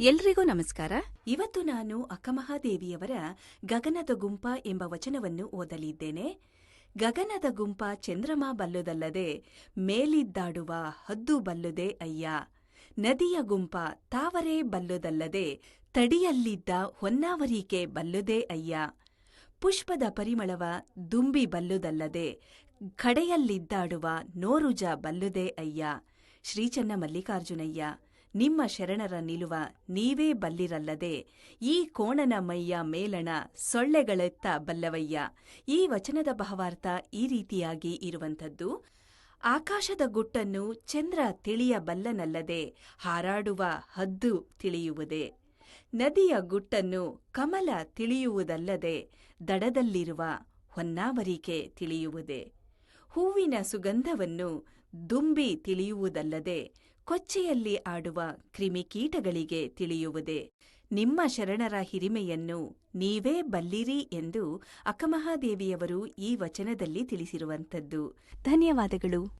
ಎಲ್ರಿಗೂ ನಮಸ್ಕಾರ. ಇವತ್ತು ನಾನು ಅಕ್ಕಮಹಾದೇವಿಯವರ ಗಗನದ ಗುಂಪ ಎಂಬ ವಚನವನ್ನು ಓದಲಿದ್ದೇನೆ. ಗಗನದ ಗುಂಪ ಚಂದ್ರಮ ಬಲ್ಲುದಲ್ಲದೆ ಮೇಲಿದ್ದಾಡುವ ಹದ್ದು ಬಲ್ಲುದೆ ಅಯ್ಯ. ನದಿಯ ಗುಂಪ ತಾವರೆ ಬಲ್ಲುದಲ್ಲದೆ ತಡಿಯಲ್ಲಿದ್ದ ಹೊನ್ನಾವರಿಕೆ ಬಲ್ಲುದೇ ಅಯ್ಯ. ಪುಷ್ಪದ ಪರಿಮಳವ ದುಂಬಿ ಬಲ್ಲುದಲ್ಲದೆ ಕಡೆಯಲ್ಲಿದ್ದಾಡುವ ನೋರುಜ ಬಲ್ಲುದೇ ಅಯ್ಯ. ಶ್ರೀಚನ್ನ ಮಲ್ಲಿಕಾರ್ಜುನಯ್ಯ ನಿಮ್ಮ ಶರಣರ ನಿಲುವ ನೀವೇ ಬಲ್ಲಿರಲ್ಲದೆ, ಈ ಕೋಣನ ಮೈಯ ಮೇಲಣ ಸೊಳ್ಳೆಗಳೆತ್ತ ಬಲ್ಲವಯ್ಯ. ಈ ವಚನದ ಭಾವಾರ್ಥ ಈ ರೀತಿಯಾಗಿ ಇರುವಂಥದ್ದು. ಆಕಾಶದ ಗುಟ್ಟನ್ನು ಚಂದ್ರ ತಿಳಿಯಬಲ್ಲನಲ್ಲದೆ ಹಾರಾಡುವ ಹದ್ದು ತಿಳಿಯುವುದೇ. ನದಿಯ ಗುಟ್ಟನ್ನು ಕಮಲ ತಿಳಿಯುವುದಲ್ಲದೆ, ದಡದಲ್ಲಿರುವ ಹೊನ್ನಾವರಿಕೆ ತಿಳಿಯುವುದೇ. ಹೂವಿನ ಸುಗಂಧವನ್ನು ದುಂಬಿ ತಿಳಿಯುವುದಲ್ಲದೆ ಕೊಚ್ಚೆಯಲ್ಲಿ ಆಡುವ ಕ್ರಿಮಿಕೀಟಗಳಿಗೆ ತಿಳಿಯುವುದೇ. ನಿಮ್ಮ ಶರಣರ ಹಿರಿಮೆಯನ್ನು ನೀವೇ ಬಲ್ಲಿರಿ ಎಂದು ಅಕ್ಕಮಹಾದೇವಿಯವರು ಈ ವಚನದಲ್ಲಿ ತಿಳಿಸಿರುವಂಥದ್ದು. ಧನ್ಯವಾದಗಳು.